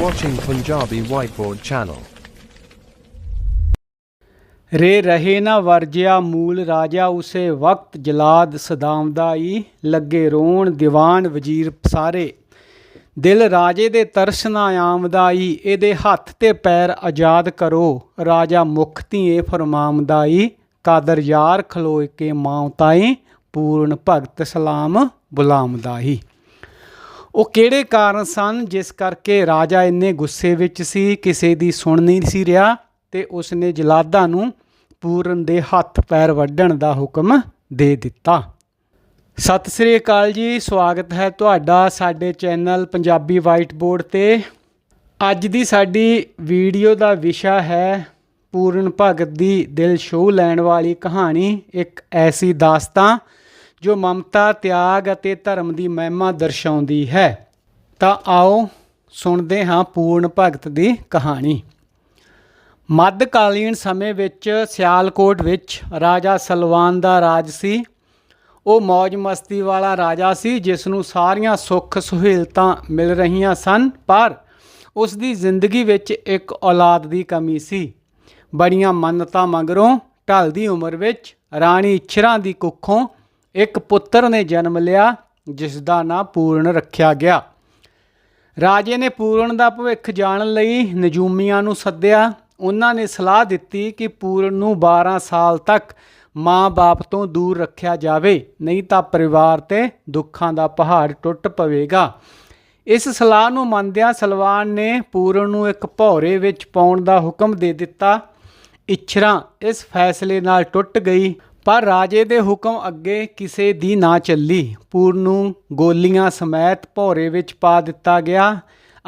watching Punjabi Whiteboard channel. ਰੇ ਰਹੇ ਨਾ ਵਰਜਿਆ ਮੂਲ ਰਾਜਾ ਉਸੇ ਵਕਤ ਜਲਾਦ ਸਦਾਮਦਾ ਈ ਲੱਗੇ ਰੋਣ ਦੀਵਾਨ ਵਜ਼ੀਰ ਸਾਰੇ ਦਿਲ ਰਾਜੇ ਦੇ ਤਰਸ ਨਾ ਆਮਦਾ ਈ, ਇਹਦੇ ਹੱਥ ਤੇ ਪੈਰ ਆਜ਼ਾਦ ਕਰੋ। ਰਾਜਾ ਮੁਖ ਧੀਏ ਫਰਮਾਮਦਾ ਈ, ਕਾਦਰ ਯਾਰ ਖਲੋਏ ਕੇ ਮਾਉਤਾਈ ਪੂਰਨ ਭਗਤ ਸਲਾਮ ਬੁਲਾਮਦਾ ਈ। ਉਹ ਕਿਹੜੇ ਕਾਰਨ ਸਨ? ਜਿਸ ਕਰਕੇ ਰਾਜਾ ਇੰਨੇ ਗੁੱਸੇ ਵਿੱਚ ਸੀ, ਕਿਸੇ ਦੀ ਸੁਣ ਨਹੀਂ ਸੀ ਰਿਹਾ ਤੇ ਉਸਨੇ ਜਲਾਦਾਂ ਨੂੰ ਪੂਰਨ ਦੇ ਹੱਥ ਪੈਰ ਵੱਢਣ ਦਾ ਹੁਕਮ ਦੇ ਦਿੱਤਾ। ਸਤਿ ਸ੍ਰੀ ਅਕਾਲ ਜੀ, ਸਵਾਗਤ ਹੈ ਤੁਹਾਡਾ ਸਾਡੇ ਚੈਨਲ ਪੰਜਾਬੀ ਵਾਈਟ ਬੋਰਡ ਤੇ। ਅੱਜ ਦੀ ਸਾਡੀ ਵੀਡੀਓ ਦਾ ਵਿਸ਼ਾ ਹੈ ਪੂਰਨ ਭਗਤ ਦੀ ਦਿਲ ਛੋਹ ਲੈਣ ਵਾਲੀ ਕਹਾਣੀ। ਇੱਕ ਐਸੀ ਦਾਸਤਾਂ ਜੋ ਮਮਤਾ, ਤਿਆਗ ਅਤੇ ਧਰਮ ਦੀ ਮਹਿਮਾ ਦਰਸਾਉਂਦੀ ਹੈ, ਤਾਂ ਆਓ ਸੁਣਦੇ ਹਾਂ ਪੂਰਨ ਭਗਤ ਦੀ ਕਹਾਣੀ। ਮੱਧਕਾਲੀਨ ਸਮੇਂ ਵਿੱਚ ਸਿਆਲਕੋਟ ਵਿੱਚ ਰਾਜਾ ਸਲਵਾਨ ਦਾ ਰਾਜ ਸੀ। ਉਹ ਮौज ਮਸਤੀ ਵਾਲਾ ਰਾਜਾ ਸੀ, ਜਿਸ ਨੂੰ ਸਾਰੀਆਂ ਸੁੱਖ ਸੁਹੇਲਤਾਂ ਮਿਲ ਰਹੀਆਂ ਸਨ, ਪਰ ਉਸ ਦੀ ਜ਼ਿੰਦਗੀ ਵਿੱਚ ਇੱਕ ਔਲਾਦ ਦੀ ਕਮੀ ਸੀ। ਬੜੀਆਂ ਮੰਨਤਾਂ ਮਗਰੋਂ ਢਲਦੀ ਉਮਰ ਵਿੱਚ ਰਾਣੀ ਇਛਰਾਂ ਦੀ ਕੁੱਖੋਂ ਇੱਕ ਪੁੱਤਰ ਨੇ ਜਨਮ ਲਿਆ, ਜਿਸ ਦਾ ਨਾਂ ਪੂਰਨ ਰੱਖਿਆ ਗਿਆ। ਰਾਜੇ ਨੇ ਪੂਰਨ ਦਾ ਭਵਿੱਖ ਜਾਣਨ ਲਈ ਨਜੂਮੀਆਂ ਨੂੰ ਸੱਦਿਆ। ਉਹਨਾਂ ਨੇ ਸਲਾਹ ਦਿੱਤੀ ਕਿ ਪੂਰਨ ਨੂੰ 12 ਸਾਲ ਤੱਕ ਮਾਂ-ਬਾਪ ਤੋਂ ਦੂਰ ਰੱਖਿਆ ਜਾਵੇ, ਨਹੀਂ ਤਾਂ ਪਰਿਵਾਰ ਤੇ ਦੁੱਖਾਂ ਦਾ ਪਹਾੜ ਟੁੱਟ ਪਵੇਗਾ। ਇਸ ਸਲਾਹ ਨੂੰ ਮੰਨਦਿਆਂ ਸਲਵਾਨ ਨੇ ਪੂਰਨ ਨੂੰ ਇੱਕ ਭੌਰੇ ਵਿੱਚ ਪਾਉਣ ਦਾ ਹੁਕਮ ਦੇ ਦਿੱਤਾ। ਇਛਰਾਂ ਇਸ ਫੈਸਲੇ ਨਾਲ ਟੁੱਟ ਗਈ। ਪਰ ਰਾਜੇ ਦੇ ਹੁਕਮ ਅੱਗੇ ਕਿਸੇ ਦੀ ਨਾ ਚੱਲੀ। ਪੂਰਨ ਨੂੰ ਗੋਲੀਆਂ ਸਮੈਤ ਭੌਰੇ ਵਿੱਚ ਪਾ ਦਿੱਤਾ ਗਿਆ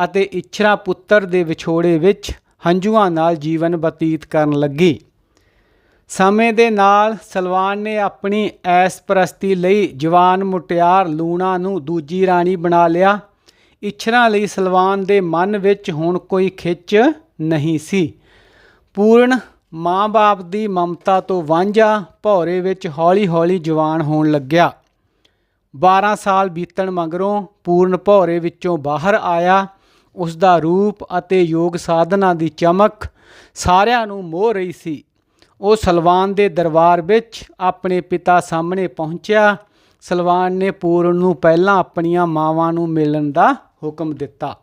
ਅਤੇ ਇਛਰਾ ਪੁੱਤਰ ਦੇ ਵਿਛੋੜੇ ਵਿੱਚ ਹੰਝੂਆਂ ਨਾਲ ਜੀਵਨ ਬਤੀਤ ਕਰਨ ਲੱਗੀ। ਸਮੇਂ ਦੇ ਨਾਲ ਸਲਵਾਨ ਨੇ ਆਪਣੀ ਐਸ ਪ੍ਰਸਤੀ ਲਈ ਜਵਾਨ ਮੁਟਿਆਰ ਲੂਣਾ ਨੂੰ ਦੂਜੀ ਰਾਣੀ ਬਣਾ ਲਿਆ। ਇਛਰਾਂ ਲਈ ਸਲਵਾਨ ਦੇ ਮਨ ਵਿੱਚ ਹੁਣ ਕੋਈ ਖਿੱਚ ਨਹੀਂ ਸੀ। ਪੂਰਨ ਮਾਂ-ਬਾਪ ਦੀ ਮਮਤਾ ਤੋਂ ਵਾਂਝਾ ਭੌਰੇ ਵਿੱਚ ਹੌਲੀ-ਹੌਲੀ ਜਵਾਨ ਹੋਣ ਲੱਗਿਆ। 12 ਸਾਲ ਬੀਤਣ ਮਗਰੋਂ ਪੂਰਨ ਭੌਰੇ ਵਿੱਚੋਂ ਬਾਹਰ ਆਇਆ। ਉਸ ਦਾ ਰੂਪ ਅਤੇ ਯੋਗ ਸਾਧਨਾ ਦੀ ਚਮਕ ਸਾਰਿਆਂ ਨੂੰ ਮੋਹ ਰਹੀ ਸੀ। ਉਹ ਸਲਵਾਨ ਦੇ ਦਰਬਾਰ ਵਿੱਚ ਆਪਣੇ ਪਿਤਾ ਸਾਹਮਣੇ ਪਹੁੰਚਿਆ। ਸਲਵਾਨ ਨੇ ਪੂਰਨ ਨੂੰ ਪਹਿਲਾਂ ਆਪਣੀਆਂ ਮਾਵਾਂ ਨੂੰ ਮਿਲਣ ਦਾ ਹੁਕਮ ਦਿੱਤਾ।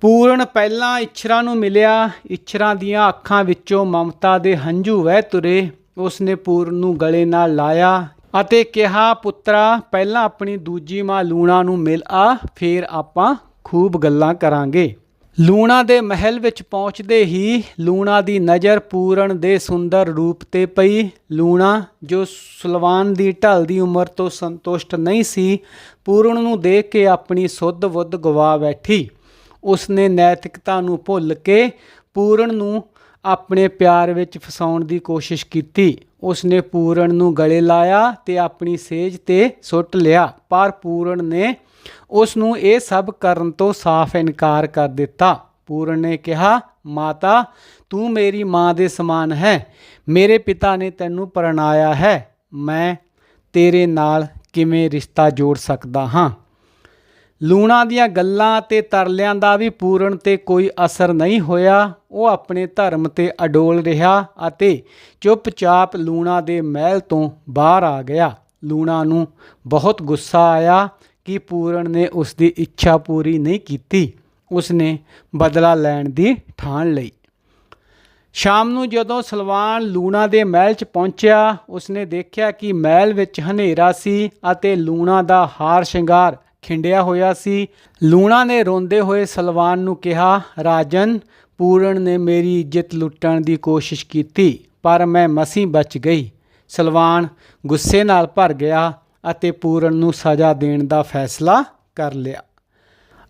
ਪੂਰਨ ਪਹਿਲਾਂ ਇਛਰਾਂ ਨੂੰ ਮਿਲਿਆ, ਇਛਰਾਂ ਦੀਆਂ ਅੱਖਾਂ ਵਿੱਚੋਂ ਮਮਤਾ ਦੇ ਹੰਝੂ ਵਹਿ ਤੁਰੇ, ਉਸਨੇ ਪੂਰਨ ਨੂੰ ਗਲੇ ਨਾਲ ਲਾਇਆ ਅਤੇ ਕਿਹਾ, ਪੁੱਤਰਾ, ਪਹਿਲਾਂ ਆਪਣੀ ਦੂਜੀ ਮਾਂ ਲੂਣਾ ਨੂੰ ਮਿਲ ਆ, ਫੇਰ ਆਪਾਂ ਖੂਬ ਗੱਲਾਂ ਕਰਾਂਗੇ। ਲੂਣਾ ਦੇ ਮਹਿਲ ਵਿੱਚ ਪਹੁੰਚਦੇ ਹੀ ਲੂਣਾ ਦੀ ਨਜ਼ਰ ਪੂਰਨ ਦੇ ਸੁੰਦਰ ਰੂਪ ਤੇ ਪਈ। ਲੂਣਾ, ਜੋ ਸੁਲਵਾਨ ਦੀ ਢਲ ਦੀ ਉਮਰ ਤੋਂ ਸੰਤੁਸ਼ਟ ਨਹੀਂ ਸੀ, ਪੂਰਨ ਨੂੰ ਦੇਖ ਕੇ ਆਪਣੀ ਸੁੱਧ ਬੁੱਧ ਗਵਾ ਬੈਠੀ। ਉਸ ਨੇ ਨੈਤਿਕਤਾ ਨੂੰ ਭੁੱਲ ਕੇ ਪੂਰਨ ਨੂੰ ਆਪਣੇ ਪਿਆਰ ਵਿੱਚ ਫਸਾਉਣ ਦੀ ਕੋਸ਼ਿਸ਼ ਕੀਤੀ। ਉਸਨੇ ਪੂਰਨ ਨੂੰ ਗਲੇ ਲਾਇਆ ਤੇ ਆਪਣੀ ਸੇਜ ਤੇ ਸੁੱਟ ਲਿਆ। ਪਰ ਪੂਰਨ ਨੇ ਉਸ ਨੂੰ ਇਹ ਸਭ ਕਰਨ ਤੋਂ ਸਾਫ਼ ਇਨਕਾਰ ਕਰ ਦਿੱਤਾ। ਪੂਰਨ ਨੇ ਕਿਹਾ, ਮਾਤਾ, ਤੂੰ ਮੇਰੀ ਮਾਂ ਦੇ ਸਮਾਨ ਹੈ। ਮੇਰੇ ਪਿਤਾ ਨੇ ਤੈਨੂੰ ਪਰਣਾਇਆ ਹੈ। ਮੈਂ ਤੇਰੇ ਨਾਲ ਕਿਵੇਂ ਰਿਸ਼ਤਾ ਜੋੜ ਸਕਦਾ ਹਾਂ? ਲੂਣਾ ਦੀਆਂ ਗੱਲਾਂ ਤੇ ਤਰਲਿਆਂ ਦਾ ਵੀ ਪੂਰਨ ਤੇ ਕੋਈ ਅਸਰ ਨਹੀਂ ਹੋਇਆ। ਉਹ ਆਪਣੇ ਧਰਮ ਤੇ ਅਡੋਲ ਰਿਹਾ ਅਤੇ ਚੁੱਪਚਾਪ ਲੂਣਾ ਦੇ ਮਹਿਲ ਤੋਂ ਬਾਹਰ ਆ ਗਿਆ। ਲੂਣਾ ਨੂੰ ਬਹੁਤ ਗੁੱਸਾ ਆਇਆ ਕਿ ਪੂਰਨ ਨੇ ਉਸ ਦੀ ਇੱਛਾ ਪੂਰੀ ਨਹੀਂ ਕੀਤੀ। ਉਸਨੇ ਬਦਲਾ ਲੈਣ ਦੀ ਠਾਣ ਲਈ। ਸ਼ਾਮ ਨੂੰ ਜਦੋਂ ਸਲਵਾਨ ਲੂਣਾ ਦੇ ਮਹਿਲ 'ਚ ਪਹੁੰਚਿਆ, ਉਸਨੇ ਦੇਖਿਆ ਕਿ ਮਹਿਲ ਵਿੱਚ ਹਨੇਰਾ ਸੀ ਅਤੇ ਲੂਣਾ ਦਾ ਹਾਰ ਸ਼ਿੰਗਾਰ ਖਿੰਡਿਆ ਹੋਇਆ ਸੀ। ਲੂਣਾ ਨੇ ਰੋਂਦੇ ਹੋਏ ਸਲਵਾਨ ਨੂੰ ਕਿਹਾ, ਰਾਜਨ, ਪੂਰਨ ਨੇ ਮੇਰੀ ਇੱਜ਼ਤ ਲੁੱਟਣ ਦੀ ਕੋਸ਼ਿਸ਼ ਕੀਤੀ, ਪਰ ਮੈਂ ਮਸੀਂ ਬਚ ਗਈ। ਸਲਵਾਨ ਗੁੱਸੇ ਨਾਲ ਭਰ ਗਿਆ ਅਤੇ ਪੂਰਨ ਨੂੰ ਸਜ਼ਾ ਦੇਣ ਦਾ ਫੈਸਲਾ ਕਰ ਲਿਆ।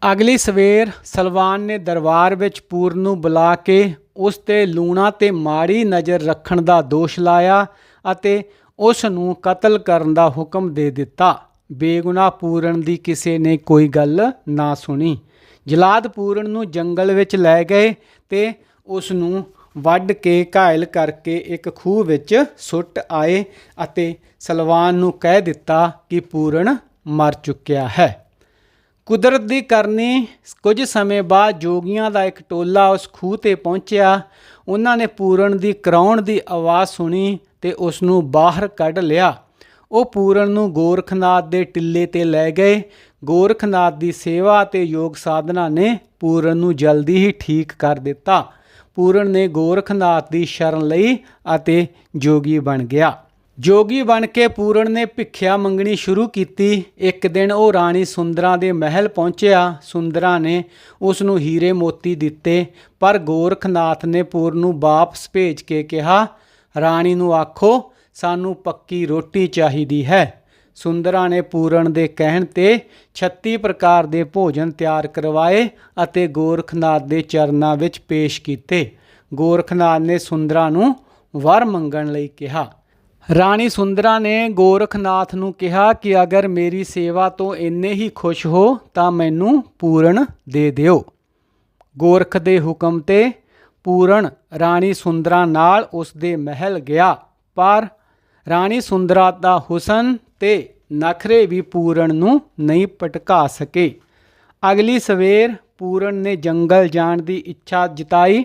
ਅਗਲੀ ਸਵੇਰ ਸਲਵਾਨ ਨੇ ਦਰਬਾਰ ਵਿੱਚ ਪੂਰਨ ਨੂੰ ਬੁਲਾ ਕੇ ਉਸ ਤੇ ਲੂਣਾ ਤੇ ਮਾੜੀ ਨਜ਼ਰ ਰੱਖਣ ਦਾ ਦੋਸ਼ ਲਾਇਆ ਅਤੇ ਉਸ ਨੂੰ ਕਤਲ ਕਰਨ ਦਾ ਹੁਕਮ ਦੇ ਦਿੱਤਾ। ਬੇਗੁਨਾਹ ਪੂਰਨ ਦੀ ਕਿਸੇ ਨੇ ਕੋਈ ਗੱਲ ਨਾ ਸੁਣੀ। ਜਲਾਦ ਪੂਰਨ ਨੂੰ ਜੰਗਲ ਵਿੱਚ ਲੈ ਗਏ ਤੇ ਉਸ ਨੂੰ ਵੱਢ ਕੇ ਘਾਇਲ ਕਰਕੇ ਇੱਕ ਖੂਹ ਵਿੱਚ ਸੁੱਟ ਆਏ ਅਤੇ ਸਲਵਾਨ ਨੂੰ ਕਹਿ ਦਿੱਤਾ ਕਿ ਪੂਰਨ ਮਰ ਚੁੱਕਿਆ ਹੈ। ਕੁਦਰਤ ਦੀ ਕਰਨੀ, ਕੁਝ ਸਮੇਂ ਬਾਅਦ ਜੋਗੀਆਂ ਦਾ ਇੱਕ ਟੋਲਾ ਉਸ ਖੂਹ ਤੇ ਪਹੁੰਚਿਆ। ਉਹਨਾਂ ਨੇ ਪੂਰਨ ਦੀ ਕਰਾਉਣ ਦੀ ਆਵਾਜ਼ ਸੁਣੀ ਤੇ ਉਸ ਨੂੰ ਬਾਹਰ ਕੱਢ ਲਿਆ। ਉਹ ਪੂਰਨ ਨੂੰ ਗੋਰਖਨਾਥ ਦੇ ਟਿੱਲੇ ਤੇ ਲੈ ਗਏ। ਗੋਰਖਨਾਥ ਦੀ ਸੇਵਾ ਤੇ ਯੋਗ ਸਾਧਨਾ ਨੇ ਪੂਰਨ ਨੂੰ ਜਲਦੀ ਹੀ ਠੀਕ ਕਰ ਦਿੱਤਾ। ਪੂਰਨ ਨੇ ਗੋਰਖਨਾਥ ਦੀ ਸ਼ਰਨ ਲਈ ਅਤੇ ਜੋਗੀ ਬਣ ਗਿਆ। ਜੋਗੀ ਬਣ ਕੇ ਪੂਰਨ ਨੇ ਭਿੱਖਿਆ ਮੰਗਣੀ ਸ਼ੁਰੂ ਕੀਤੀ। ਇੱਕ ਦਿਨ ਉਹ ਰਾਣੀ ਸੁੰਦਰਾ ਦੇ ਮਹਿਲ ਪਹੁੰਚਿਆ। ਸੁੰਦਰਾ ਨੇ ਉਸ ਨੂੰ ਹੀਰੇ ਮੋਤੀ ਦਿੱਤੇ, ਪਰ ਗੋਰਖਨਾਥ ਨੇ ਪੂਰਨ ਨੂੰ ਵਾਪਸ ਭੇਜ ਕੇ ਕਿਹਾ, ਰਾਣੀ ਨੂੰ ਆਖੋ ਸਾਨੂੰ ਪੱਕੀ ਰੋਟੀ ਚਾਹੀਦੀ ਹੈ। ਸੁੰਦਰਾ ਨੇ ਪੂਰਨ ਦੇ ਕਹਿਣ ਤੇ 36 ਪ੍ਰਕਾਰ ਦੇ ਭੋਜਨ ਤਿਆਰ ਕਰਵਾਏ ਅਤੇ ਗੋਰਖਨਾਥ ਦੇ ਚਰਨਾਂ ਵਿੱਚ ਪੇਸ਼ ਕੀਤੇ। ਗੋਰਖਨਾਥ ਨੇ ਸੁੰਦਰਾ ਨੂੰ ਵਰ ਮੰਗਣ ਲਈ ਕਿਹਾ। ਰਾਣੀ ਸੁੰਦਰਾ ਨੇ ਗੋਰਖਨਾਥ ਨੂੰ ਕਿਹਾ ਕਿ ਅਗਰ ਮੇਰੀ ਸੇਵਾ ਤੋਂ ਇੰਨੇ ਹੀ ਖੁਸ਼ ਹੋ ਤਾਂ ਮੈਨੂੰ ਪੂਰਨ ਦੇ ਦਿਓ। ਗੋਰਖ ਦੇ ਹੁਕਮ ਤੇ ਪੂਰਨ ਰਾਣੀ ਸੁੰਦਰਾ ਨਾਲ ਉਸ ਦੇ ਮਹਿਲ ਗਿਆ, ਪਰ ਰਾਣੀ ਸੁੰਦਰਾ ਦਾ ਹੁਸਨ ਤੇ ਨਖਰੇ ਵੀ ਪੂਰਨ ਨੂੰ ਨਹੀਂ ਪਟਕਾ ਸਕੇ। ਅਗਲੀ ਸਵੇਰ ਪੂਰਨ ਨੇ ਜੰਗਲ ਜਾਣ ਦੀ ਇੱਛਾ ਜਤਾਈ।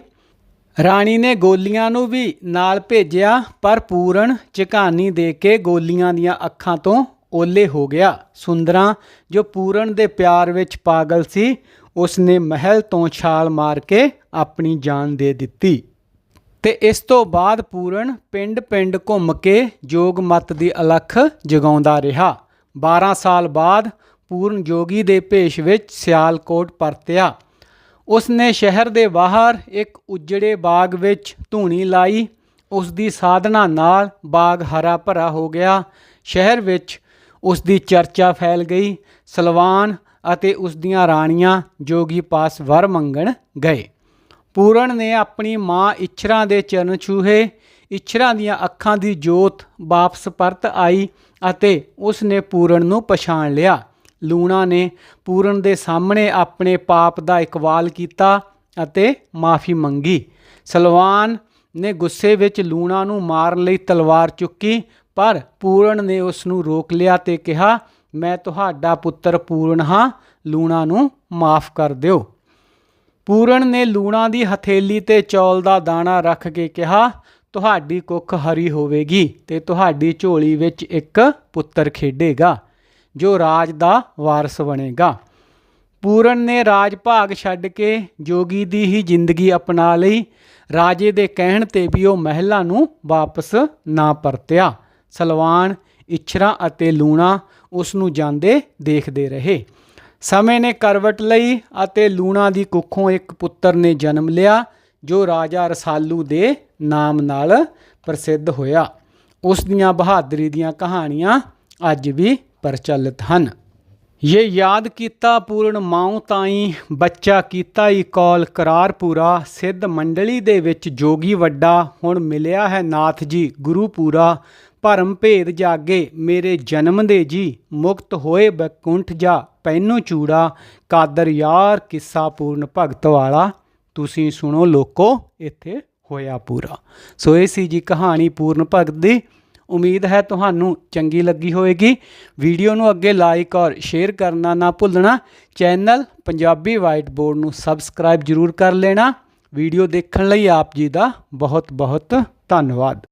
ਰਾਣੀ ਨੇ ਗੋਲੀਆਂ ਨੂੰ ਵੀ ਨਾਲ ਭੇਜਿਆ, ਪਰ ਪੂਰਨ ਝਕਾਨੀ ਦੇ ਕੇ ਗੋਲੀਆਂ ਦੀਆਂ ਅੱਖਾਂ ਤੋਂ ਓਲੇ ਹੋ ਗਿਆ। ਸੁੰਦਰਾ, ਜੋ ਪੂਰਨ ਦੇ ਪਿਆਰ ਵਿੱਚ ਪਾਗਲ ਸੀ ਉਸ ਨੇ ਮਹਿਲ ਤੋਂ ਛਾਲ ਮਾਰ ਕੇ ਆਪਣੀ ਜਾਨ ਦੇ ਦਿੱਤੀ। ਤੇ ਇਸ ਤੋਂ ਬਾਅਦ ਪੂਰਨ ਪਿੰਡ-ਪਿੰਡ ਘੁੰਮ ਕੇ ਜੋਗ ਮਤ ਦੀ ਅਲਖ ਜਗਾਉਂਦਾ ਰਿਹਾ। 12 ਸਾਲ ਬਾਅਦ ਪੂਰਨ ਜੋਗੀ ਦੇ ਭੇਸ਼ ਵਿੱਚ ਸਿਆਲਕੋਟ ਪਰਤਿਆ। ਉਸ ਨੇ ਸ਼ਹਿਰ ਦੇ ਬਾਹਰ ਇੱਕ ਉਜੜੇ ਬਾਗ ਵਿੱਚ ਧੂਣੀ ਲਾਈ। ਉਸ ਦੀ ਸਾਧਨਾ ਨਾਲ ਬਾਗ ਹਰਾ ਭਰਾ ਹੋ ਗਿਆ। ਸ਼ਹਿਰ ਵਿੱਚ ਉਸ ਦੀ ਚਰਚਾ ਫੈਲ ਗਈ। ਸਲਵਾਨ ਅਤੇ ਉਸ ਦੀਆਂ ਰਾਣੀਆਂ ਜੋਗੀ ਪਾਸ ਵਰ ਮੰਗਣ ਗਏ। ਪੂਰਨ ਨੇ ਆਪਣੀ ਮਾਂ ਇਛਰਾ ਦੇ ਚਰਨ ਛੂਹੇ। ਇਛਰਾ ਦੀਆਂ ਅੱਖਾਂ ਦੀ ਜੋਤ ਵਾਪਸ ਪਰਤ ਆਈ ਅਤੇ ਉਸ ਨੇ ਪੂਰਨ ਨੂੰ ਪਛਾਣ ਲਿਆ। ਲੂਣਾ ਨੇ ਪੂਰਨ ਦੇ ਸਾਹਮਣੇ ਆਪਣੇ ਪਾਪ ਦਾ ਇਕਵਾਲ ਕੀਤਾ ਅਤੇ ਮਾਫੀ ਮੰਗੀ। ਸਲਵਾਨ ਨੇ ਗੁੱਸੇ ਵਿੱਚ ਲੂਣਾ ਨੂੰ ਮਾਰਨ ਲਈ ਤਲਵਾਰ ਚੁੱਕੀ, ਪਰ ਪੂਰਨ ਨੇ ਉਸ ਨੂੰ ਰੋਕ ਲਿਆ ਤੇ ਕਿਹਾ, ਮੈਂ ਤੁਹਾਡਾ ਪੁੱਤਰ ਪੂਰਨ ਹਾਂ। ਲੂਣਾ ਨੂੰ ਮਾਫ ਕਰ ਦਿਓ। ਪੂਰਨ ਨੇ ਲੂਣਾ ਦੀ ਹਥੇਲੀ ਤੇ ਚੌਲ ਦਾ ਦਾਣਾ ਰੱਖ ਕੇ ਕਿਹਾ, ਤੁਹਾਡੀ ਕੁੱਖ ਹਰੀ ਹੋਵੇਗੀ ਤੇ ਤੁਹਾਡੀ ਝੋਲੀ ਵਿੱਚ ਇੱਕ ਪੁੱਤਰ ਖੇਡੇਗਾ, ਜੋ ਰਾਜ ਦਾ ਵਾਰਸ ਬਣੇਗਾ। ਪੂਰਨ ਨੇ ਰਾਜ ਭਾਗ ਛੱਡ ਕੇ ਜੋਗੀ ਦੀ ਹੀ ਜ਼ਿੰਦਗੀ ਅਪਣਾ ਲਈ, ਰਾਜੇ ਦੇ ਕਹਿਣ ਤੇ ਵੀ ਉਹ ਮਹਿਲਾ ਨੂੰ ਵਾਪਸ ਨਾ ਪਰਤਿਆ। ਸਲਵਾਨ, ਇਛਰਾ ਅਤੇ ਲੂਣਾ ਉਸ ਨੂੰ ਜਾਂਦੇ ਦੇਖਦੇ ਰਹੇ। ਸਮੇਂ ਨੇ ਕਰਵਟ ਲਈ ਅਤੇ ਲੂਣਾ ਦੀ ਕੁੱਖੋਂ ਇੱਕ ਪੁੱਤਰ ਨੇ ਜਨਮ ਲਿਆ, ਜੋ ਰਾਜਾ ਰਸਾਲੂ ਦੇ ਨਾਮ ਨਾਲ ਪ੍ਰਸਿੱਧ ਹੋਇਆ। ਉਸ ਦੀਆਂ ਬਹਾਦਰੀ ਦੀਆਂ ਕਹਾਣੀਆਂ ਅੱਜ ਵੀ ਪ੍ਰਚਲਿਤ ਹਨ। ਇਹ ਯਾਦ ਕੀਤਾ ਪੂਰਨ ਮਾਉ ਤਾਈ, ਬੱਚਾ ਕੀਤਾ ਈ ਕੌਲ ਕਰਾਰਪੂਰਾ ਸਿੱਧ ਮੰਡਲੀ ਦੇ ਵਿੱਚ ਜੋਗੀ ਵੱਡਾ ਹੁਣ ਮਿਲਿਆ ਹੈ ਨਾਥ ਜੀ, ਗੁਰੂ ਪੂਰਾ। ਭਰਮ ਭੇਦ ਜਾਗੇ, ਮੇਰੇ ਜਨਮ ਦੇ ਜੀ ਮੁਕਤ ਹੋਏ ਬੈਕੁੰਠ ਜਾ ਪੈਨੂ ਚੂੜਾ, ਕਾਦਰ ਯਾਰ ਕਿੱਸਾ ਪੂਰਨ ਭਗਤ ਵਾਲਾ। ਤੁਸੀਂ ਸੁਣੋ ਲੋਕੋ, ਇੱਥੇ ਹੋਇਆ ਪੂਰਾ। ਸੋ ਇਹ ਸੀ ਜੀ ਕਹਾਣੀ ਪੂਰਨ ਭਗਤ ਦੀ। ਉਮੀਦ ਹੈ ਤੁਹਾਨੂੰ ਚੰਗੀ ਲੱਗੀ ਹੋਵੇਗੀ। ਵੀਡੀਓ ਨੂੰ ਅੱਗੇ ਲਾਈਕ ਔਰ ਸ਼ੇਅਰ ਕਰਨਾ ਨਾ ਭੁੱਲਣਾ। ਚੈਨਲ ਪੰਜਾਬੀ ਵਾਈਟ ਬੋਰਡ ਨੂੰ ਸਬਸਕ੍ਰਾਈਬ ਜਰੂਰ ਕਰ ਲੈਣਾ। ਵੀਡੀਓ ਦੇਖਣ ਲਈ ਆਪ ਜੀ ਦਾ ਬਹੁਤ ਬਹੁਤ ਧੰਨਵਾਦ।